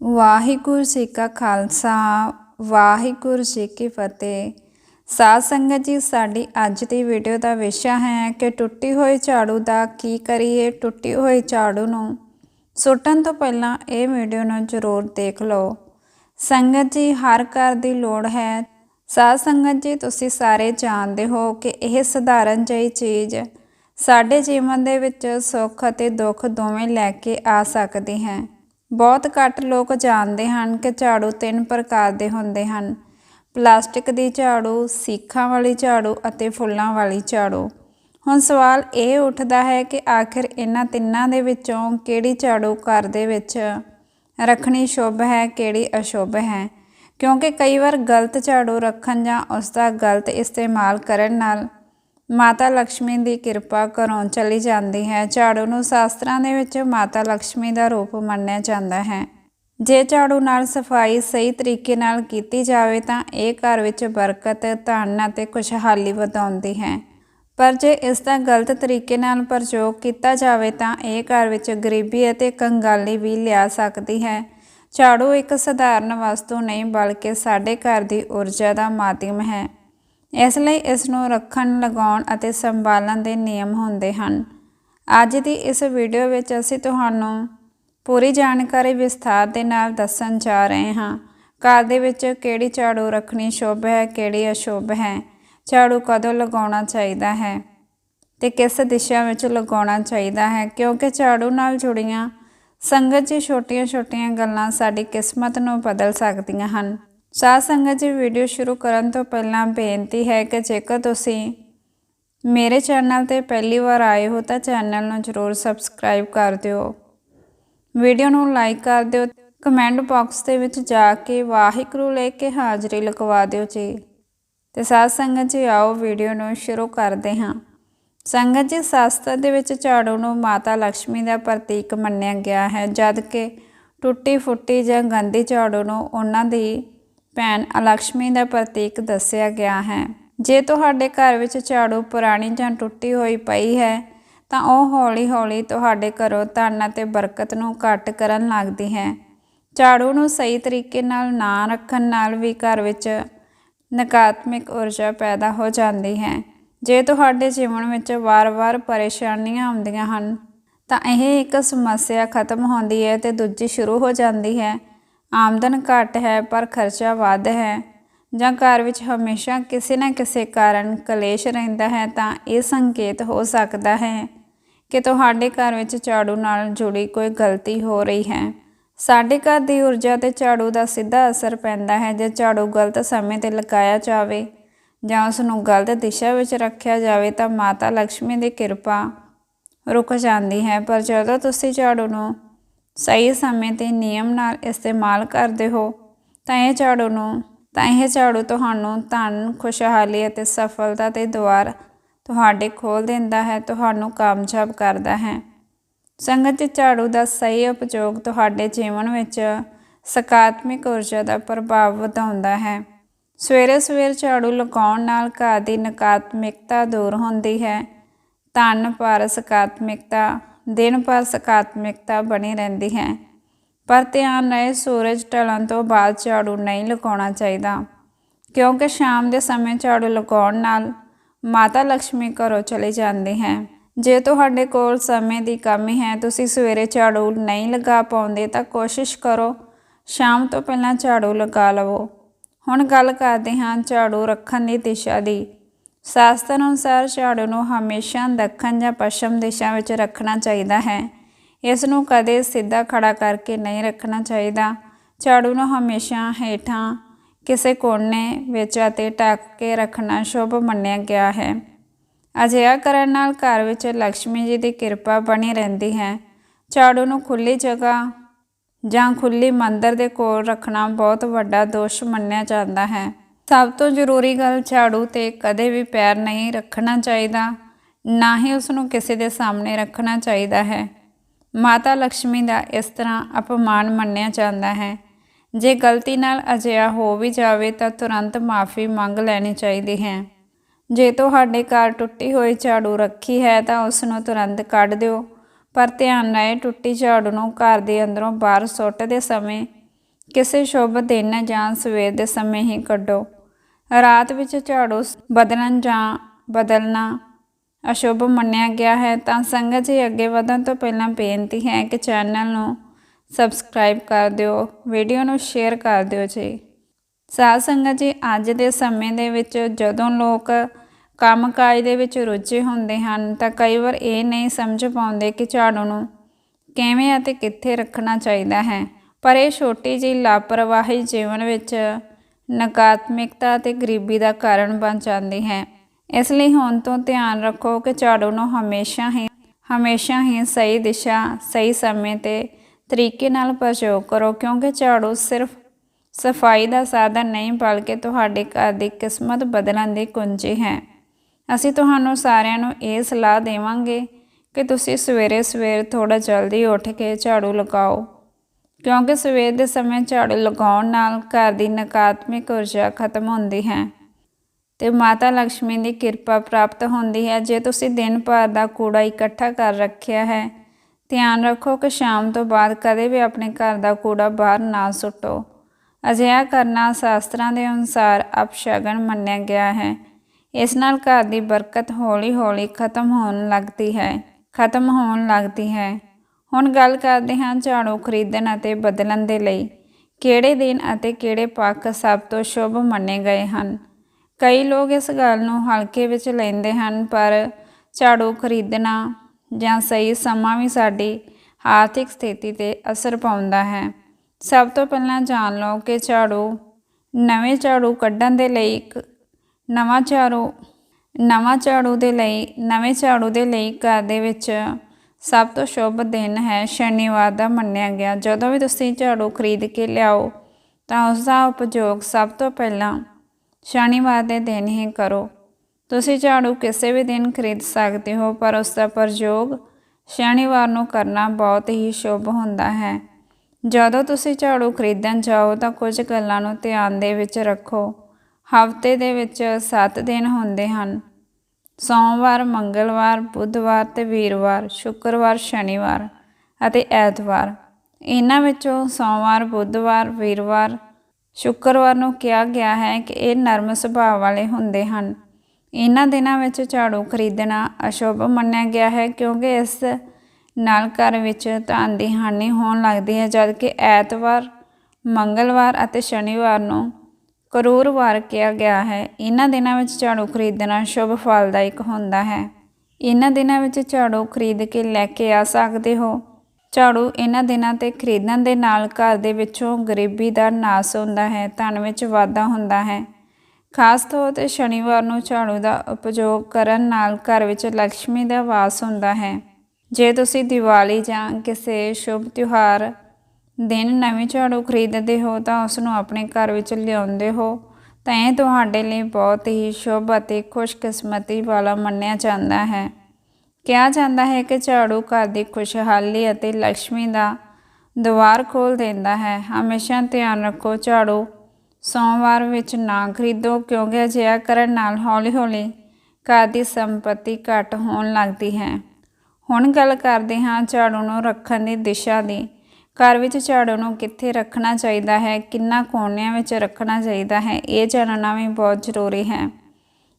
ਵਾਹਿਗੁਰੂ ਜੀ ਕਾ ਖਾਲਸਾ, ਵਾਹਿਗੁਰੂ ਜੀ ਕੀ ਫਤਿਹ। ਸਾਧ ਸੰਗਤ ਜੀ, ਸਾਡੀ ਅੱਜ ਦੀ ਵੀਡੀਓ ਦਾ ਵਿਸ਼ਾ ਹੈ ਕਿ ਟੁੱਟੀ ਹੋਈ ਝਾੜੂ ਦਾ ਕੀ ਕਰੀਏ, ਟੁੱਟੀ ਹੋਈ ਝਾੜੂ ਨੂੰ ਸੁੱਟਣ ਤੋਂ ਪਹਿਲਾਂ ਇਹ ਵੀਡੀਓ ਨੂੰ ਜ਼ਰੂਰ ਦੇਖ ਲਓ। ਸੰਗਤ ਜੀ, ਹਰ ਘਰ ਦੀ ਲੋੜ ਹੈ। ਸਾਧ ਸੰਗਤ ਜੀ, ਤੁਸੀਂ ਸਾਰੇ ਜਾਣਦੇ ਹੋ ਕਿ ਇਹ ਸਧਾਰਨ ਜਿਹੀ ਚੀਜ਼ ਸਾਡੇ ਜੀਵਨ ਦੇ ਵਿੱਚ ਸੁੱਖ ਅਤੇ ਦੁੱਖ ਦੋਵੇਂ ਲੈ ਕੇ ਆ ਸਕਦੀ ਹੈ। ਬਹੁਤ ਘੱਟ ਲੋਕ ਜਾਣਦੇ ਹਨ ਕਿ ਝਾੜੂ ਤਿੰਨ ਪ੍ਰਕਾਰ ਦੇ ਹੁੰਦੇ ਹਨ। ਪਲਾਸਟਿਕ ਦੀ ਝਾੜੂ, ਸੀਖਾਂ ਵਾਲੀ ਝਾੜੂ ਅਤੇ ਫੁੱਲਾਂ ਵਾਲੀ ਝਾੜੂ। ਹੁਣ ਸਵਾਲ ਇਹ ਉੱਠਦਾ ਹੈ ਕਿ ਆਖਿਰ ਇਹਨਾਂ ਤਿੰਨਾਂ ਦੇ ਵਿੱਚੋਂ ਕਿਹੜੀ ਝਾੜੂ ਘਰ ਦੇ ਵਿੱਚ ਰੱਖਣੀ ਸ਼ੁਭ ਹੈ, ਕਿਹੜੀ ਅਸ਼ੁਭ ਹੈ? ਕਿਉਂਕਿ ਕਈ ਵਾਰ ਗਲਤ ਝਾੜੂ ਰੱਖਣ ਜਾਂ ਉਸ ਦਾ ਗਲਤ ਇਸਤੇਮਾਲ ਕਰਨ ਨਾਲ ਮਾਤਾ ਲక్ష్ਮੀ ਦੀ ਕਿਰਪਾ ਘਰੋਂ ਚਲੀ ਜਾਂਦੀ ਹੈ। ਝਾੜੂ ਨੂੰ ਸ਼ਾਸਤਰਾਂ ਦੇ ਵਿੱਚ ਮਾਤਾ ਲక్ష్ਮੀ ਦਾ ਰੂਪ ਮੰਨਿਆ ਜਾਂਦਾ ਹੈ। ਜੇ ਝਾੜੂ ਨਾਲ ਸਫ਼ਾਈ ਸਹੀ ਤਰੀਕੇ ਨਾਲ ਕੀਤੀ ਜਾਵੇ ਤਾਂ ਇਹ ਘਰ ਵਿੱਚ ਬਰਕਤ, ਧਨ ਅਤੇ ਖੁਸ਼ਹਾਲੀ ਵਧਾਉਂਦੀ ਹੈ। ਪਰ ਜੇ ਇਸ ਦਾ ਗਲਤ ਤਰੀਕੇ ਨਾਲ ਪ੍ਰਯੋਗ ਕੀਤਾ ਜਾਵੇ ਤਾਂ ਇਹ ਘਰ ਵਿੱਚ ਗਰੀਬੀ ਅਤੇ ਕੰਗਾਲੀ ਵੀ ਲਿਆ ਸਕਦੀ ਹੈ। ਝਾੜੂ ਇੱਕ ਸਧਾਰਨ ਵਸਤੂ ਨਹੀਂ, ਬਲਕਿ ਸਾਡੇ ਘਰ ਦੀ ਊਰਜਾ ਦਾ ਮਾਧਿਅਮ ਹੈ। ਇਸ ਲਈ ਇਸ ਨੂੰ ਰੱਖਣ, ਲਗਾਉਣ ਅਤੇ ਸੰਭਾਲਣ ਦੇ ਨਿਯਮ ਹੁੰਦੇ ਹਨ। ਅੱਜ ਦੀ ਇਸ ਵੀਡੀਓ ਵਿੱਚ ਅਸੀਂ ਤੁਹਾਨੂੰ ਪੂਰੀ ਜਾਣਕਾਰੀ ਵਿਸਥਾਰ ਦੇ ਨਾਲ ਦੱਸਣ ਜਾ ਰਹੇ ਹਾਂ। ਘਰ ਦੇ ਵਿੱਚ ਕਿਹੜੀ ਝਾੜੂ ਰੱਖਣੀ ਸ਼ੁਭ ਹੈ, ਕਿਹੜੀ ਅਸ਼ੁਭ ਹੈ, ਝਾੜੂ ਕਦੋਂ ਲਗਾਉਣਾ ਚਾਹੀਦਾ ਹੈ ਤੇ ਕਿਸ ਦਿਸ਼ਾ ਵਿੱਚ ਲਗਾਉਣਾ ਚਾਹੀਦਾ ਹੈ, ਕਿਉਂਕਿ ਝਾੜੂ ਨਾਲ ਜੁੜੀਆਂ ਸੰਗਤ ਜੀ ਛੋਟੀਆਂ-ਛੋਟੀਆਂ ਗੱਲਾਂ ਸਾਡੀ ਕਿਸਮਤ ਨੂੰ ਬਦਲ ਸਕਦੀਆਂ ਹਨ। ਸਾਧ ਸੰਗਤ ਜੀ ਵੀਡੀਓ ਸ਼ੁਰੂ ਕਰਨ ਤੋਂ ਪਹਿਲਾਂ ਬੇਨਤੀ ਹੈ ਕਿ ਜੇਕਰ ਤੁਸੀਂ ਮੇਰੇ ਚੈਨਲ ਤੇ ਪਹਿਲੀ ਵਾਰ ਆਏ ਹੋ, ਤਾਂ ਚੈਨਲ ਨੂੰ ਜ਼ਰੂਰ ਸਬਸਕ੍ਰਾਈਬ ਕਰ ਦਿਓ। ਵੀਡੀਓ ਨੂੰ ਲਾਈਕ ਕਰ ਦਿਓ ਕਮੈਂਟ ਬਾਕਸ ਦੇ ਵਿੱਚ ਜਾ ਕੇ ਵਾਹਿਗੁਰੂ ਲੈ ਕੇ ਹਾਜ਼ਰੀ ਲਗਵਾ ਦਿਓ ਜੀ। ਤੇ ਸਾਧ ਸੰਗਤ ਜੀ, ਆਓ ਵੀਡੀਓ ਨੂੰ ਸ਼ੁਰੂ ਕਰਦੇ ਹਾਂ। ਸੰਗਤ ਜੀ, ਸ਼ਾਸਤਰ ਦੇ ਵਿੱਚ ਝਾੜੂ ਨੂੰ ਮਾਤਾ ਲక్ష్ਮੀ ਦਾ ਪ੍ਰਤੀਕ ਮੰਨਿਆ ਗਿਆ ਹੈ, ਜਦ ਕਿ ਟੁੱਟੀ ਫੁੱਟੀ ਜਾਂ ਗੰਦੀ ਝਾੜੂ ਨੂੰ ਉਹਨਾਂ ਦੀ ਭੈਣ ਅਲਕਸ਼ਮੀ ਦਾ ਪ੍ਰਤੀਕ ਦੱਸਿਆ ਗਿਆ ਹੈ। ਜੇ ਤੁਹਾਡੇ ਘਰ ਵਿੱਚ ਝਾੜੂ ਪੁਰਾਣੀ ਜਾਂ ਟੁੱਟੀ ਹੋਈ ਪਈ ਹੈ, ਤਾਂ ਉਹ ਹੌਲੀ-ਹੌਲੀ ਤੁਹਾਡੇ ਘਰੋਂ ਧਨ ਅਤੇ ਬਰਕਤ ਨੂੰ ਘਟ ਕਰਨ ਲੱਗਦੀ ਹੈ। ਝਾੜੂ ਨੂੰ ਸਹੀ ਤਰੀਕੇ ਨਾਲ ਨਾ ਰੱਖਣ ਨਾਲ ਵੀ ਘਰ ਵਿੱਚ ਨਕਾਰਾਤਮਕ ਊਰਜਾ ਪੈਦਾ ਹੋ ਜਾਂਦੀ ਹੈ। ਜੇ ਤੁਹਾਡੇ ਜੀਵਨ ਵਿੱਚ ਵਾਰ-ਵਾਰ ਪਰੇਸ਼ਾਨੀਆਂ ਆਉਂਦੀਆਂ ਹਨ, ਤਾਂ ਇਹ ਇੱਕ ਸਮੱਸਿਆ ਖਤਮ ਹੁੰਦੀ ਹੈ ਤੇ ਦੂਜੀ ਸ਼ੁਰੂ ਹੋ ਜਾਂਦੀ ਹੈ। ਆਮਦਨ ਘੱਟ ਹੈ, ਪਰ ਖਰਚਾ ਵੱਧ ਹੈ। ਜਾਂ ਘਰ ਵਿੱਚ ਹਮੇਸ਼ਾ ਕਿਸੇ ਨਾ ਕਿਸੇ ਕਾਰਨ ਕਲੇਸ਼ ਰਹਿੰਦਾ ਹੈ, ਤਾਂ ਇਹ ਸੰਕੇਤ ਹੋ ਸਕਦਾ ਹੈ ਕਿ ਤੁਹਾਡੇ ਘਰ ਵਿੱਚ ਝਾੜੂ ਨਾਲ ਜੁੜੀ ਕੋਈ ਗਲਤੀ ਹੋ ਰਹੀ ਹੈ। ਸਾਡੇ ਘਰ ਦੀ ਊਰਜਾ ਤੇ ਝਾੜੂ ਦਾ ਸਿੱਧਾ ਅਸਰ ਪੈਂਦਾ ਹੈ, ਜੇ ਝਾੜੂ ਗਲਤ ਸਮੇਂ ਤੇ ਲਗਾਇਆ ਜਾਵੇ ਜਾਂ ਉਸ ਨੂੰ ਗਲਤ ਦਿਸ਼ਾ ਵਿੱਚ ਰੱਖਿਆ ਜਾਵੇ, ਤਾਂ ਮਾਤਾ ਲక్ష్ਮੀ ਦੀ ਕਿਰਪਾ ਰੁਕ ਜਾਂਦੀ ਹੈ। ਪਰ ਜਦੋਂ ਤੁਸੀਂ ਝਾੜੂ ਨੂੰ ਸਹੀ ਸਮੇਂ ਤੇ ਨਿਯਮ ਨਾਲ ਇਸਤੇਮਾਲ ਕਰਦੇ ਹੋ, ਤਾਂ ਇਹ ਝਾੜੂ ਨੂੰ, ਤਾਂ ਇਹ ਝਾੜੂ ਤੁਹਾਨੂੰ ਧਨ, ਖੁਸ਼ਹਾਲੀ ਅਤੇ ਸਫਲਤਾ ਦੇ ਦੁਆਰ ਤੁਹਾਡੇ ਖੋਲ ਦਿੰਦਾ ਹੈ, ਤੁਹਾਨੂੰ ਕਾਮਯਾਬ ਕਰਦਾ ਹੈ। ਸੰਗਤ ਝਾੜੂ ਦਾ ਸਹੀ ਉਪਯੋਗ ਤੁਹਾਡੇ ਜੀਵਨ ਵਿੱਚ ਸਕਾਰਾਤਮਕ ਊਰਜਾ ਦਾ ਪ੍ਰਭਾਵ ਵਧਾਉਂਦਾ ਹੈ। ਸਵੇਰੇ ਸਵੇਰ ਝਾੜੂ ਲਗਾਉਣ ਨਾਲ ਘਰ ਦੀ ਨਕਾਰਾਤਮਕਤਾ ਦੂਰ ਹੁੰਦੀ ਹੈ। ਧਨ ਪਰ ਸਕਾਰਾਤਮਕਤਾ ਦਿਨ ਭਰ ਸਕਾਰਾਤਮਕਤਾ ਬਣੀ ਰਹਿੰਦੀ ਹੈ। ਪਰ ਧਿਆਨ ਰਹੇ ਸੂਰਜ ਢਲਣ ਤੋਂ ਬਾਅਦ ਝਾੜੂ ਨਹੀਂ ਲਗਾਉਣਾ ਚਾਹੀਦਾ, ਕਿਉਂਕਿ ਸ਼ਾਮ ਦੇ ਸਮੇਂ ਝਾੜੂ ਲਗਾਉਣ ਨਾਲ ਮਾਤਾ ਲక్ష్ਮੀ ਘਰੋਂ ਚਲੀ ਜਾਂਦੀ ਹੈ। ਜੇ ਤੁਹਾਡੇ ਕੋਲ ਸਮੇਂ ਦੀ ਕਮੀ ਹੈ, ਤੁਸੀਂ ਸਵੇਰੇ ਝਾੜੂ ਨਹੀਂ ਲਗਾ ਪਾਉਂਦੇ ਤਾਂ ਕੋਸ਼ਿਸ਼ ਕਰੋ ਸ਼ਾਮ ਤੋਂ ਪਹਿਲਾਂ ਝਾੜੂ ਲਗਾ ਲਵੋ। ਹੁਣ ਗੱਲ ਕਰਦੇ ਹਾਂ ਝਾੜੂ ਰੱਖਣ ਦੀ ਦਿਸ਼ਾ ਦੀ। ਸ਼ਾਸਤਰ ਅਨੁਸਾਰ ਝਾੜੂ ਨੂੰ ਹਮੇਸ਼ਾ ਦੱਖਣ ਜਾਂ ਪੱਛਮ ਦਿਸ਼ਾ ਵਿੱਚ ਰੱਖਣਾ ਚਾਹੀਦਾ ਹੈ। ਇਸ ਨੂੰ ਕਦੇ ਸਿੱਧਾ ਖੜਾ ਕਰਕੇ ਨਹੀਂ ਰੱਖਣਾ ਚਾਹੀਦਾ। ਝਾੜੂ ਨੂੰ ਹਮੇਸ਼ਾ ਹੇਠਾਂ ਕਿਸੇ ਕੋਨੇ ਵਿੱਚ ਅਤੇ ਟੱਕ ਕੇ ਰੱਖਣਾ ਸ਼ੁਭ ਮੰਨਿਆ ਗਿਆ ਹੈ। ਅਜਿਹਾ ਕਰਨ ਨਾਲ ਘਰ ਵਿੱਚ ਲక్ష్ਮੀ ਜੀ ਦੀ ਕਿਰਪਾ ਬਣੀ ਰਹਿੰਦੀ ਹੈ। ਝਾੜੂ ਨੂੰ ਖੁੱਲੀ ਜਗ੍ਹਾ ਜਾਂ ਖੁੱਲੀ ਮੰਦਰ ਦੇ ਕੋਲ ਰੱਖਣਾ ਬਹੁਤ ਵੱਡਾ ਦੋਸ਼ ਮੰਨਿਆ ਜਾਂਦਾ ਹੈ। ਸਭ ਤੋਂ ਜ਼ਰੂਰੀ ਗੱਲ ਝਾੜੂ ਤੇ ਕਦੇ ਵੀ ਪੈਰ ਨਹੀਂ ਰੱਖਣਾ ਚਾਹੀਦਾ, ਨਾ ਹੀ ਉਸ ਨੂੰ ਕਿਸੇ ਦੇ ਸਾਹਮਣੇ ਰੱਖਣਾ ਚਾਹੀਦਾ ਹੈ। ਮਾਤਾ ਲక్ష్ਮੀ ਦਾ ਇਸ ਤਰ੍ਹਾਂ ਅਪਮਾਨ ਮੰਨਿਆ ਜਾਂਦਾ ਹੈ। ਜੇ ਗਲਤੀ ਨਾਲ ਅਜਿਹਾ ਹੋ ਵੀ ਜਾਵੇ ਤਾਂ ਤੁਰੰਤ ਮਾਫੀ ਮੰਗ ਲੈਣੀ ਚਾਹੀਦੀ ਹੈ। ਜੇ ਤੁਹਾਡੇ ਘਰ ਟੁੱਟੀ ਹੋਈ ਝਾੜੂ ਰੱਖੀ ਹੈ ਤਾਂ ਉਸ ਨੂੰ ਤੁਰੰਤ ਕੱਢ ਦਿਓ, ਪਰ ਧਿਆਨ ਰਹੇ ਟੁੱਟੀ ਝਾੜੂ ਨੂੰ ਘਰ ਦੇ ਅੰਦਰੋਂ ਬਾਹਰ ਸੁੱਟਦੇ ਸਮੇਂ, ਕਿਸੇ ਸ਼ੁਭ ਦਿਨ ਜਾਂ ਸਵੇਰ ਦੇ ਸਮੇਂ ਹੀ ਕੱਢੋ। ਰਾਤ ਵਿੱਚ ਝਾੜੂ ਬਦਲਣ ਜਾਂ ਬਦਲਣਾ ਅਸ਼ੁਭ ਮੰਨਿਆ ਗਿਆ ਹੈ, ਤਾਂ ਸੰਗਤ ਜੀ ਅੱਗੇ ਵਧਣ ਤੋਂ ਪਹਿਲਾਂ ਬੇਨਤੀ ਹੈ ਕਿ ਚੈਨਲ ਨੂੰ ਸਬਸਕ੍ਰਾਈਬ ਕਰ ਦਿਓ, ਵੀਡੀਓ ਨੂੰ ਸ਼ੇਅਰ ਕਰ ਦਿਓ ਜੀ। ਸਾਧ ਸੰਗਤ ਜੀ, ਅੱਜ ਦੇ ਸਮੇਂ ਦੇ ਵਿੱਚ ਜਦੋਂ ਲੋਕ ਕੰਮਕਾਜ ਦੇ ਵਿੱਚ ਰੁੱਝੇ ਹੁੰਦੇ ਹਨ, ਤਾਂ ਕਈ ਵਾਰ ਇਹ ਨਹੀਂ ਸਮਝ ਪਾਉਂਦੇ ਕਿ ਝਾੜੂ ਨੂੰ ਕਿਵੇਂ ਅਤੇ ਕਿੱਥੇ ਰੱਖਣਾ ਚਾਹੀਦਾ ਹੈ। ਪਰ ਇਹ ਛੋਟੀ ਜਿਹੀ ਲਾਪਰਵਾਹੀ ਜੀਵਨ ਵਿੱਚ ਨਕਾਰਾਤਮਕਤਾ ਅਤੇ ਗਰੀਬੀ ਦਾ ਕਾਰਨ ਬਣ ਜਾਂਦੀ ਹੈ। ਇਸ ਲਈ ਹੁਣ ਤੋਂ ਧਿਆਨ ਰੱਖੋ ਕਿ ਝਾੜੂ ਨੂੰ ਹਮੇਸ਼ਾ ਹੀ ਹਮੇਸ਼ਾ ਹੀ ਸਹੀ ਦਿਸ਼ਾ, ਸਹੀ ਸਮੇਂ ਤੇ ਤਰੀਕੇ ਨਾਲ ਪ੍ਰਯੋਗ ਕਰੋ, ਕਿਉਂਕਿ ਝਾੜੂ ਸਿਰਫ ਸਫ਼ਾਈ ਦਾ ਸਾਧਨ ਨਹੀਂ, ਬਲਕਿ ਤੁਹਾਡੇ ਘਰ ਦੀ ਕਿਸਮਤ ਬਦਲਣ ਦੀ ਕੁੰਜੀ ਹੈ। ਅਸੀਂ ਤੁਹਾਨੂੰ ਸਾਰਿਆਂ ਨੂੰ ਇਹ ਸਲਾਹ ਦੇਵਾਂਗੇ ਕਿ ਤੁਸੀਂ ਸਵੇਰੇ ਸਵੇਰ ਥੋੜਾ ਜਲਦੀ ਉੱਠ ਕੇ ਝਾੜੂ ਲਗਾਓ। ਕਿਉਂਕਿ ਸਵੇਰ ਦੇ ਸਮੇਂ ਝਾੜੂ ਲਗਾਉਣ ਨਾਲ ਘਰ ਦੀ ਨਕਾਰਾਤਮਕ ਊਰਜਾ ਖਤਮ ਹੁੰਦੀ ਹੈ ਤੇ ਮਾਤਾ ਲక్ష్ਮੀ ਦੀ ਕਿਰਪਾ ਪ੍ਰਾਪਤ ਹੁੰਦੀ ਹੈ। ਜੇ ਤੁਸੀਂ ਦਿਨ ਭਰ ਦਾ ਕੂੜਾ ਇਕੱਠਾ ਕਰ ਰੱਖਿਆ ਹੈ, ਧਿਆਨ ਰੱਖੋ ਕਿ ਸ਼ਾਮ ਤੋਂ ਬਾਅਦ ਕਦੇ ਵੀ ਆਪਣੇ ਘਰ ਦਾ ਕੂੜਾ ਬਾਹਰ ਨਾ ਸੁੱਟੋ। ਅਜਿਹਾ ਕਰਨਾ ਸ਼ਾਸਤਰਾਂ ਦੇ ਅਨੁਸਾਰ ਅਪਸ਼ਗਨ ਮੰਨਿਆ ਗਿਆ ਹੈ। ਇਸ ਨਾਲ ਘਰ ਦੀ ਬਰਕਤ ਹੌਲੀ-ਹੌਲੀ ਖਤਮ ਹੋਣ ਲੱਗਦੀ ਹੈ, ਖਤਮ ਹੋਣ ਲੱਗਦੀ ਹੈ। ਹੁਣ ਗੱਲ ਕਰਦੇ ਹਾਂ ਝਾੜੂ ਖਰੀਦਣ ਅਤੇ ਬਦਲਣ ਦੇ ਲਈ। ਕਿਹੜੇ ਦਿਨ ਅਤੇ ਕਿਹੜੇ ਪੱਖ ਸਭ ਤੋਂ ਸ਼ੁਭ ਮੰਨੇ ਗਏ ਹਨ? ਕਈ ਲੋਕ ਇਸ ਗੱਲ ਨੂੰ ਹਲਕੇ ਵਿੱਚ ਲੈਂਦੇ ਹਨ, ਪਰ ਝਾੜੂ ਖਰੀਦਣਾ ਜਾਂ ਸਹੀ ਸਮਾਂ ਵੀ ਸਾਡੀ ਆਰਥਿਕ ਸਥਿਤੀ ਤੇ ਅਸਰ ਪਾਉਂਦਾ ਹੈ। ਸਭ ਤੋਂ ਪਹਿਲਾਂ ਜਾਣ ਲਓ ਕਿ ਝਾੜੂ, ਨਵੇਂ ਝਾੜੂ ਕੱਢਣ ਦੇ ਲਈ ਇੱਕ ਨਵਾਂ ਝਾੜੂ ਨਵਾਂ ਝਾੜੂ ਦੇ ਲਈ, ਨਵੇਂ ਝਾੜੂ ਦੇ ਲਈ ਘਰ ਦੇ ਵਿੱਚ ਸਭ ਤੋਂ ਸ਼ੁਭ ਦਿਨ ਹੈ, ਸ਼ਨੀਵਾਰ ਦਾ ਮੰਨਿਆ ਗਿਆ। ਜਦੋਂ ਵੀ ਤੁਸੀਂ ਝਾੜੂ ਖਰੀਦ ਕੇ ਲਿਆਓ, ਤਾਂ ਉਸ ਦਾ ਉਪਯੋਗ ਸਭ ਤੋਂ ਪਹਿਲਾਂ ਸ਼ਨੀਵਾਰ ਦੇ ਦਿਨ ਹੀ ਕਰੋ। ਤੁਸੀਂ ਝਾੜੂ ਕਿਸੇ ਵੀ ਦਿਨ ਖਰੀਦ ਸਕਦੇ ਹੋ, ਪਰ ਉਸ ਦਾ ਪ੍ਰਯੋਗ ਸ਼ਨੀਵਾਰ ਨੂੰ ਕਰਨਾ ਬਹੁਤ ਹੀ ਸ਼ੁਭ ਹੁੰਦਾ ਹੈ। ਜਦੋਂ ਤੁਸੀਂ ਝਾੜੂ ਖਰੀਦਣ ਜਾਓ, ਤਾਂ ਕੁਝ ਗੱਲਾਂ ਨੂੰ ਧਿਆਨ ਦੇ ਵਿੱਚ ਰੱਖੋ। ਹਫ਼ਤੇ ਦੇ ਵਿੱਚ 7 ਦਿਨ ਹੁੰਦੇ ਹਨ। ਸੋਮਵਾਰ, ਮੰਗਲਵਾਰ, ਬੁੱਧਵਾਰ ਤੇ ਵੀਰਵਾਰ, ਸ਼ੁੱਕਰਵਾਰ, ਸ਼ਨੀਵਾਰ ਅਤੇ ਐਤਵਾਰ। ਇਹਨਾਂ ਵਿੱਚੋਂ ਸੋਮਵਾਰ, ਬੁੱਧਵਾਰ, ਵੀਰਵਾਰ, ਸ਼ੁੱਕਰਵਾਰ ਨੂੰ ਕਿਹਾ ਗਿਆ ਹੈ ਕਿ ਇਹ ਨਰਮ ਸੁਭਾਅ ਵਾਲੇ ਹੁੰਦੇ ਹਨ। ਇਹਨਾਂ ਦਿਨਾਂ ਵਿੱਚ ਝਾੜੂ ਖਰੀਦਣਾ ਅਸ਼ੁਭ ਮੰਨਿਆ ਗਿਆ ਹੈ ਕਿਉਂਕਿ ਇਸ ਨਾਲ ਘਰ ਵਿੱਚ ਧਨ ਦੀ ਹਾਨੀ ਹੋਣ ਲੱਗਦੀ ਹੈ, ਜਦਕਿ ਐਤਵਾਰ, ਮੰਗਲਵਾਰ ਅਤੇ ਸ਼ਨੀਵਾਰ ਨੂੰ ਕਰੂਰਵਾਰ ਕਿਹਾ ਗਿਆ ਹੈ। ਇਹਨਾਂ ਦਿਨਾਂ ਵਿੱਚ ਝਾੜੂ ਖਰੀਦਣਾ ਸ਼ੁਭ ਫਲਦਾਇਕ ਹੁੰਦਾ ਹੈ। ਇਹਨਾਂ ਦਿਨਾਂ ਵਿੱਚ ਝਾੜੂ ਖਰੀਦ ਕੇ ਲੈ ਕੇ ਆ ਸਕਦੇ ਹੋ। ਝਾੜੂ ਇਹਨਾਂ ਦਿਨਾਂ ਤੇ ਖਰੀਦਣ ਦੇ ਨਾਲ ਘਰ ਦੇ ਵਿੱਚੋਂ ਗਰੀਬੀ ਦਾ ਨਾਸ ਹੁੰਦਾ ਹੈ, ਧਨ ਵਿੱਚ ਵਾਧਾ ਹੁੰਦਾ ਹੈ। ਖਾਸ ਤੌਰ ਤੇ ਸ਼ਨੀਵਾਰ ਨੂੰ ਝਾੜੂ ਦਾ ਉਪਯੋਗ ਕਰਨ ਨਾਲ ਘਰ ਵਿੱਚ ਲక్ష్ਮੀ ਦਾ ਵਾਸ ਹੁੰਦਾ ਹੈ। ਜੇ ਤੁਸੀਂ ਦੀਵਾਲੀ ਜਾਂ ਕਿਸੇ ਸ਼ੁਭ ਤਿਉਹਾਰ ਦਿਨ ਨਵੇਂ ਝਾੜੂ ਖਰੀਦਦੇ ਹੋ ਤਾਂ ਉਸ ਨੂੰ ਆਪਣੇ ਘਰ ਵਿੱਚ ਲਿਆਉਂਦੇ ਹੋ, ਤਾਂ ਇਹ ਤੁਹਾਡੇ ਲਈ ਬਹੁਤ ਹੀ ਸ਼ੁਭ ਅਤੇ ਖੁਸ਼ਕਿਸਮਤੀ ਵਾਲਾ ਮੰਨਿਆ ਜਾਂਦਾ ਹੈ। ਕਿਹਾ ਜਾਂਦਾ ਹੈ ਕਿ ਝਾੜੂ ਘਰ ਦੀ ਖੁਸ਼ਹਾਲੀ ਅਤੇ ਲక్ష్ਮੀ ਦਾ ਦੁਆਰ ਖੋਲ ਦਿੰਦਾ ਹੈ। ਹਮੇਸ਼ਾ ਧਿਆਨ ਰੱਖੋ ਝਾੜੂ ਸੋਮਵਾਰ ਵਿੱਚ ਨਾ ਖਰੀਦੋ ਕਿਉਂਕਿ ਅਜਿਹਾ ਕਰਨ ਨਾਲ ਹੌਲੀ-ਹੌਲੀ ਘਰ ਦੀ ਸੰਪਤੀ ਘਟ ਹੋਣ ਲੱਗਦੀ ਹੈ। ਹੁਣ ਗੱਲ ਕਰਦੇ ਹਾਂ ਝਾੜੂ ਨੂੰ ਰੱਖਣ ਦੀ ਦਿਸ਼ਾ ਦੀ। ਘਰ ਵਿੱਚ ਝਾੜੂ ਨੂੰ ਕਿੱਥੇ ਰੱਖਣਾ ਚਾਹੀਦਾ ਹੈ? ਕਿੰਨਾ ਕੋਨਿਆਂ ਵਿੱਚ ਰੱਖਣਾ ਚਾਹੀਦਾ ਹੈ? ਇਹ ਜਾਣਨਾ ਵੀ ਬਹੁਤ ਜ਼ਰੂਰੀ ਹੈ।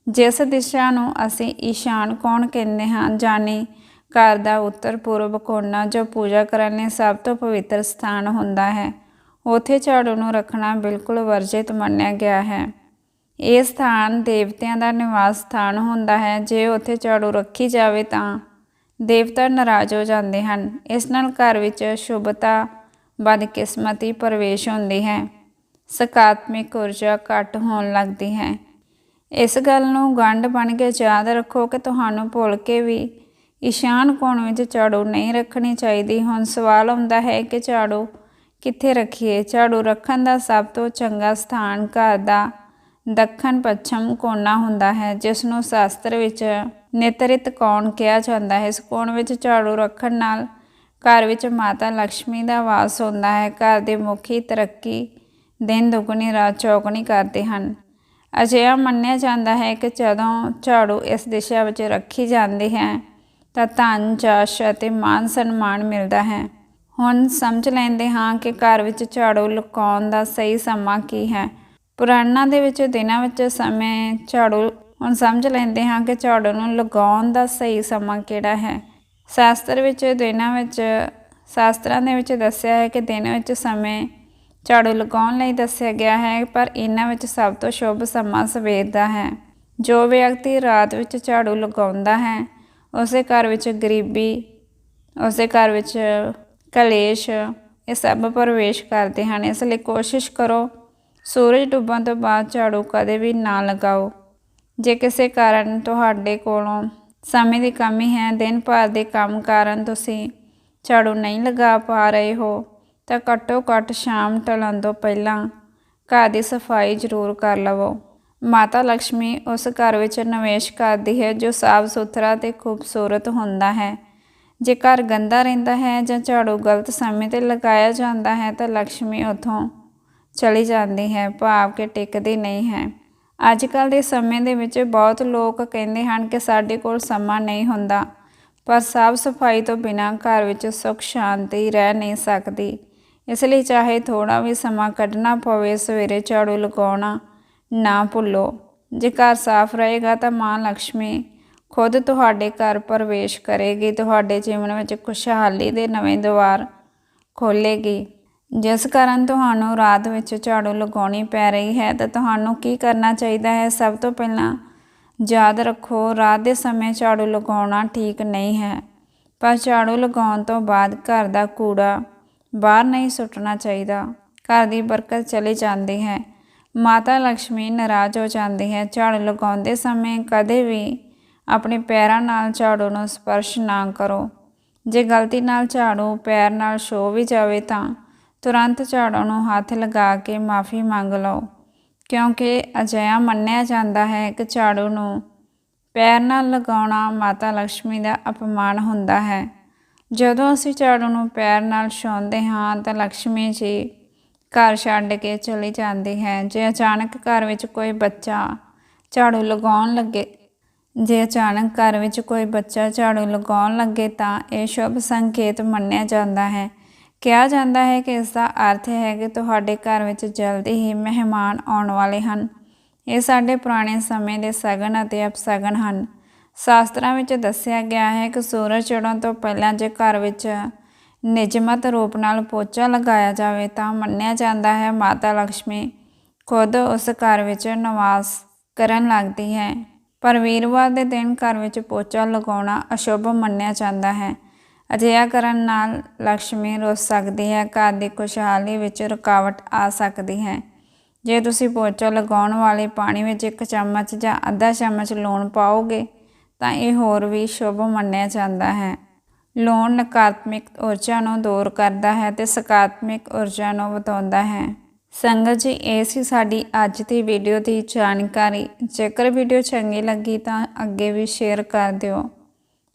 ਜਿਸ ਦਿਸ਼ਾ ਨੂੰ ਅਸੀਂ ਈਸ਼ਾਨ ਕੋਣ ਕਹਿੰਦੇ ਹਾਂ? ਜਾਣੀ ਘਰ ਦਾ ਉੱਤਰ ਪੂਰਬ ਕੋਨਾ, ਜੋ ਪੂਜਾ ਕਰਨ ਲਈ ਸਭ ਤੋਂ ਪਵਿੱਤਰ ਸਥਾਨ ਹੁੰਦਾ ਹੈ। ਉਥੇ ਝਾੜੂ ਨੂੰ ਰੱਖਣਾ ਬਿਲਕੁਲ ਵਰਜਿਤ ਮੰਨਿਆ ਗਿਆ ਹੈ। ਇਹ ਸਥਾਨ ਦੇਵਤਿਆਂ ਦਾ ਨਿਵਾਸ ਸਥਾਨ ਹੁੰਦਾ ਹੈ। ਜੇ ਉਥੇ ਝਾੜੂ ਰੱਖੀ ਜਾਵੇ ਤਾਂ ਦੇਵਤਾ ਨਾਰਾਜ਼ ਹੋ ਜਾਂਦੇ ਹਨ। ਇਸ ਨਾਲ ਘਰ ਵਿੱਚ ਸ਼ੁਭਤਾ ਬਦਕਿਸਮਤੀ ਪ੍ਰਵੇਸ਼ ਹੁੰਦੀ ਹੈ। ਸਕਾਰਾਤਮਕ ਊਰਜਾ ਘੱਟ ਹੋਣ ਲੱਗਦੀ ਹੈ। ਇਸ ਗੱਲ ਨੂੰ ਗੰਢ ਬਣ ਕੇ ਯਾਦ ਰੱਖੋ ਕਿ ਤੁਹਾਨੂੰ ਭੁੱਲ ਕੇ ਵੀ ਈਸ਼ਾਨ ਕੋਣ ਵਿੱਚ ਝਾੜੂ ਨਹੀਂ ਰੱਖਣੀ ਚਾਹੀਦੀ। ਹੁਣ ਸਵਾਲ ਹੁੰਦਾ ਹੈ ਕਿ ਝਾੜੂ ਕਿੱਥੇ ਰੱਖੀਏ? ਝਾੜੂ ਰੱਖਣ ਦਾ ਸਭ ਤੋਂ ਚੰਗਾ ਸਥਾਨ ਘਰ ਦਾ ਦੱਖਣ ਪੱਛਮ ਕੋਨਾ ਹੁੰਦਾ ਹੈ, ਜਿਸ ਨੂੰ ਸ਼ਾਸਤਰ ਵਿੱਚ ਨੇਤਰਿਤ ਕੋਣ ਕਿਹਾ ਜਾਂਦਾ ਹੈ। ਇਸ ਕੋਣ ਵਿੱਚ ਝਾੜੂ ਰੱਖਣ ਨਾਲ ਘਰ ਵਿੱਚ ਮਾਤਾ ਲక్ష్ਮੀ ਦਾ ਵਾਸ ਹੁੰਦਾ ਹੈ। ਘਰ ਦੇ ਮੁਖੀ ਤਰੱਕੀ ਦਿਨ ਦੁਗਣੀ, ਰਾਤ ਚੌਗਣੀ ਕਰਦੇ ਹਨ। ਅਜਿਹਾ ਮੰਨਿਆ ਜਾਂਦਾ ਹੈ ਕਿ ਜਦੋਂ ਝਾੜੂ ਇਸ ਦਿਸ਼ਾ ਵਿੱਚ ਰੱਖੀ ਜਾਂਦੀ ਹੈ, ਤਾਂ ਧਨ ਜਸ਼ ਅਤੇ ਮਾਨ ਸਨਮਾਨ ਮਿਲਦਾ ਹੈ। ਹੁਣ ਸਮਝ ਲੈਂਦੇ ਹਾਂ ਕਿ ਘਰ ਵਿੱਚ ਝਾੜੂ ਲੁਕਾਉਣ ਦਾ ਸਹੀ ਸਮਾਂ ਕੀ ਹੈ। ਪੁਰਾਣਾਂ ਦੇ ਵਿੱਚ ਦਿਨਾਂ ਵਿੱਚ ਸਮੇਂ ਝਾੜੂ, ਹੁਣ ਸਮਝ ਲੈਂਦੇ ਹਾਂ ਕਿ ਝਾੜੂ ਨੂੰ ਲਗਾਉਣ ਦਾ ਸਹੀ ਸਮਾਂ ਕਿਹੜਾ ਹੈ। ਸ਼ਾਸਤਰ ਵਿੱਚ ਦਿਨਾਂ ਵਿੱਚ, ਸ਼ਾਸਤਰਾਂ ਦੇ ਵਿੱਚ ਦੱਸਿਆ ਹੈ ਕਿ ਦਿਨ ਵਿੱਚ ਸਮੇਂ ਝਾੜੂ ਲਗਾਉਣ ਲਈ ਦੱਸਿਆ ਗਿਆ ਹੈ, ਪਰ ਇਹਨਾਂ ਵਿੱਚ ਸਭ ਤੋਂ ਸ਼ੁਭ ਸਮਾਂ ਸਵੇਰ ਦਾ ਹੈ। ਜੋ ਵਿਅਕਤੀ ਰਾਤ ਵਿੱਚ ਝਾੜੂ ਲਗਾਉਂਦਾ ਹੈ, ਉਸੇ ਘਰ ਵਿੱਚ ਗਰੀਬੀ, ਉਸੇ ਘਰ ਵਿੱਚ ਕਲੇਸ਼, ਇਹ ਸਭ ਪ੍ਰਵੇਸ਼ ਕਰਦੇ ਹਨ। ਇਸ ਲਈ ਕੋਸ਼ਿਸ਼ ਕਰੋ ਸੂਰਜ ਡੁੱਬਣ ਤੋਂ ਬਾਅਦ ਝਾੜੂ ਕਦੇ ਵੀ ਨਾ ਲਗਾਓ। ਜੇ ਕਿਸੇ ਕਾਰਨ ਤੁਹਾਡੇ ਕੋਲੋਂ ਸਮੇਂ ਦੀ ਕਮੀ ਹੈ, ਦਿਨ ਭਰ ਦੇ ਕੰਮ ਕਾਰਨ ਤੁਸੀਂ ਝਾੜੂ ਨਹੀਂ ਲਗਾ ਪਾ ਰਹੇ ਹੋ, ਤਾਂ ਘੱਟੋ ਘੱਟ ਸ਼ਾਮ ਢਲਣ ਤੋਂ ਪਹਿਲਾਂ ਘਰ ਦੀ ਸਫ਼ਾਈ ਜ਼ਰੂਰ ਕਰ ਲਵੋ। ਮਾਤਾ ਲక్ష్ਮੀ ਉਸ ਘਰ ਵਿੱਚ ਨਿਵੇਸ਼ ਕਰਦੀ ਹੈ, ਜੋ ਸਾਫ਼ ਸੁਥਰਾ ਤੇ ਖੂਬਸੂਰਤ ਹੁੰਦਾ ਹੈ। ਜੇ ਘਰ ਗੰਦਾ ਰਹਿੰਦਾ ਹੈ ਜਾਂ ਝਾੜੂ ਗਲਤ ਸਮੇਂ ਤੇ ਲਗਾਇਆ ਜਾਂਦਾ ਹੈ, ਤਾਂ ਲక్ష్ਮੀ ਉਥੋਂ ਚਲੀ ਜਾਂਦੀ ਹੈ, ਭਾਵ ਕਿ ਟਿਕਦੀ ਨਹੀਂ ਹੈ। ਅੱਜ ਕੱਲ ਦੇ ਸਮੇਂ ਦੇ ਵਿੱਚ ਬਹੁਤ ਲੋਕ ਕਹਿੰਦੇ ਹਨ ਕਿ ਸਾਡੇ ਕੋਲ ਸਮਾਂ ਨਹੀਂ ਹੁੰਦਾ, ਪਰ ਸਾਫ਼ ਸਫ਼ਾਈ ਤੋਂ ਬਿਨਾਂ ਘਰ ਵਿੱਚ ਸੁੱਖ, ਸ਼ਾਂਤੀ ਰਹਿ ਨਹੀਂ ਸਕਦੀ। ਇਸ ਲਈ ਚਾਹੇ ਥੋੜਾ ਵੀ ਸਮਾਂ ਕੱਢਣਾ ਪਵੇ, ਸਵੇਰੇ ਝਾੜੂ ਲਗਾਉਣਾ ਨਾ ਭੁੱਲੋ। ਜੇ ਘਰ ਸਾਫ਼ ਰਹੇਗਾ ਤਾਂ ਮਾਂ ਲక్ష్ਮੀ ਖੁਦ ਤੁਹਾਡੇ ਘਰ ਪ੍ਰਵੇਸ਼ ਕਰੇਗੀ, ਤੁਹਾਡੇ ਜੀਵਨ ਵਿੱਚ ਖੁਸ਼ਹਾਲੀ ਦੇ ਨਵੇਂ ਦੁਆਰ ਖੋਲੇਗੀ ਜਿਸ ਕਾਰਨ ਤੁਹਾਨੂੰ ਰਾਤ ਵਿੱਚ ਝਾੜੂ ਲਗਾਉਣੀ ਪੈ ਰਹੀ ਹੈ, ਤਾਂ ਤੁਹਾਨੂੰ ਕੀ ਕਰਨਾ ਚਾਹੀਦਾ ਹੈ? ਸਭ ਤੋਂ ਪਹਿਲਾਂ ਯਾਦ ਰੱਖੋ, ਰਾਤ ਦੇ ਸਮੇਂ ਝਾੜੂ ਲਗਾਉਣਾ ਠੀਕ ਨਹੀਂ ਹੈ, ਪਰ ਝਾੜੂ ਲਗਾਉਣ ਤੋਂ ਬਾਅਦ ਘਰ ਦਾ ਕੂੜਾ ਬਾਹਰ ਨਹੀਂ ਸੁੱਟਣਾ ਚਾਹੀਦਾ। ਘਰ ਦੀ ਬਰਕਤ ਚਲੀ ਜਾਂਦੀ ਹੈ। ਮਾਤਾ ਲక్ష్ਮੀ ਨਾਰਾਜ਼ ਹੋ ਜਾਂਦੀ ਹੈ। ਝਾੜੂ ਲਗਾਉਂਦੇ ਸਮੇਂ ਕਦੇ ਵੀ ਆਪਣੇ ਪੈਰਾਂ ਨਾਲ ਝਾੜੂ ਨੂੰ ਸਪਰਸ਼ ਨਾ ਕਰੋ। ਜੇ ਗਲਤੀ ਨਾਲ ਝਾੜੂ ਪੈਰ ਨਾਲ ਛੋ ਵੀ ਜਾਵੇ ਤਾਂ ਤੁਰੰਤ ਝਾੜੂ ਨੂੰ ਹੱਥ ਲਗਾ ਕੇ ਮਾਫੀ ਮੰਗ ਲਓ, ਕਿਉਂਕਿ ਅਜਿਹਾ ਮੰਨਿਆ ਜਾਂਦਾ ਹੈ ਕਿ ਝਾੜੂ ਨੂੰ ਪੈਰ ਨਾਲ ਲਗਾਉਣਾ ਮਾਤਾ ਲక్ష్ਮੀ ਦਾ ਅਪਮਾਨ ਹੁੰਦਾ ਹੈ। ਜਦੋਂ ਅਸੀਂ ਝਾੜੂ ਨੂੰ ਪੈਰ ਨਾਲ ਛੋਂਦੇ ਹਾਂ ਤਾਂ ਲక్ష్ਮੀ ਜੀ ਘਰ ਛੱਡ ਕੇ ਚਲੀ ਜਾਂਦੀ ਹੈ। ਜੇ ਅਚਾਨਕ ਘਰ ਵਿੱਚ ਕੋਈ ਬੱਚਾ ਝਾੜੂ ਲਗਾਉਣ ਲੱਗੇ, ਜੇ ਅਚਾਨਕ ਘਰ ਵਿੱਚ ਕੋਈ ਬੱਚਾ ਝਾੜੂ ਲਗਾਉਣ ਲੱਗੇ ਤਾਂ ਇਹ ਸ਼ੁਭ ਸੰਕੇਤ ਮੰਨਿਆ ਜਾਂਦਾ ਹੈ। ਕਿਹਾ ਜਾਂਦਾ ਹੈ ਕਿ ਇਸ ਦਾ ਅਰਥ ਹੈ ਕਿ ਤੁਹਾਡੇ ਘਰ ਵਿੱਚ ਜਲਦੀ ਹੀ ਮਹਿਮਾਨ ਆਉਣ ਵਾਲੇ ਹਨ। ਇਹ ਸਾਡੇ ਪੁਰਾਣੇ ਸਮੇਂ ਦੇ ਸਗਨ ਅਤੇ ਅਪਸਗਨ ਹਨ। ਸ਼ਾਸਤਰਾਂ ਵਿੱਚ ਦੱਸਿਆ ਗਿਆ ਹੈ ਕਿ ਸੂਰਜ ਚੜ੍ਹਨ ਤੋਂ ਪਹਿਲਾਂ ਜੇ ਘਰ ਵਿੱਚ ਨਿਯਮਤ ਰੂਪ ਨਾਲ ਪੋਚਾ ਲਗਾਇਆ ਜਾਵੇ ਤਾਂ ਮੰਨਿਆ ਜਾਂਦਾ ਹੈ ਮਾਤਾ ਲక్ష్ਮੀ ਖੁਦ ਉਸ ਘਰ ਵਿੱਚ ਨਿਵਾਸ ਕਰਨ ਲੱਗਦੀ ਹੈ। ਪਰ ਵੀਰਵਾਰ ਦੇ ਦਿਨ ਘਰ ਵਿੱਚ ਪੋਚਾ ਲਗਾਉਣਾ ਅਸ਼ੁਭ ਮੰਨਿਆ ਜਾਂਦਾ ਹੈ। ਅਜਿਹਾ ਕਰਨ ਨਾਲ ਲక్ష్ਮੀ ਰੁੱਸ ਸਕਦੀ ਹੈ, ਘਰ ਦੀ ਖੁਸ਼ਹਾਲੀ ਵਿੱਚ ਰੁਕਾਵਟ ਆ ਸਕਦੀ ਹੈ। ਜੇ ਤੁਸੀਂ ਪੋਚਾ ਲਗਾਉਣ ਵਾਲੇ ਪਾਣੀ ਵਿੱਚ ਇੱਕ ਚਮਚ ਜਾਂ ਅੱਧਾ ਚਮਚ ਲੂਣ ਪਾਓਗੇ, ਤਾਂ ਇਹ ਹੋਰ ਵੀ ਸ਼ੁਭ ਮੰਨਿਆ ਜਾਂਦਾ ਹੈ। ਲੂਣ ਨਕਾਰਾਤਮਕ ਊਰਜਾ ਨੂੰ ਦੂਰ ਕਰਦਾ ਹੈ ਤੇ ਸਕਾਰਾਤਮਕ ਊਰਜਾ ਨੂੰ ਵਧਾਉਂਦਾ ਹੈ। ਸੰਗਤ ਜੀ, ਇਹ ਸੀ ਸਾਡੀ ਅੱਜ ਦੀ ਵੀਡੀਓ ਦੀ ਜਾਣਕਾਰੀ। ਜੇਕਰ ਵੀਡੀਓ ਚੰਗੀ ਲੱਗੀ ਤਾਂ ਅੱਗੇ ਵੀ ਸ਼ੇਅਰ ਕਰ ਦਿਓ।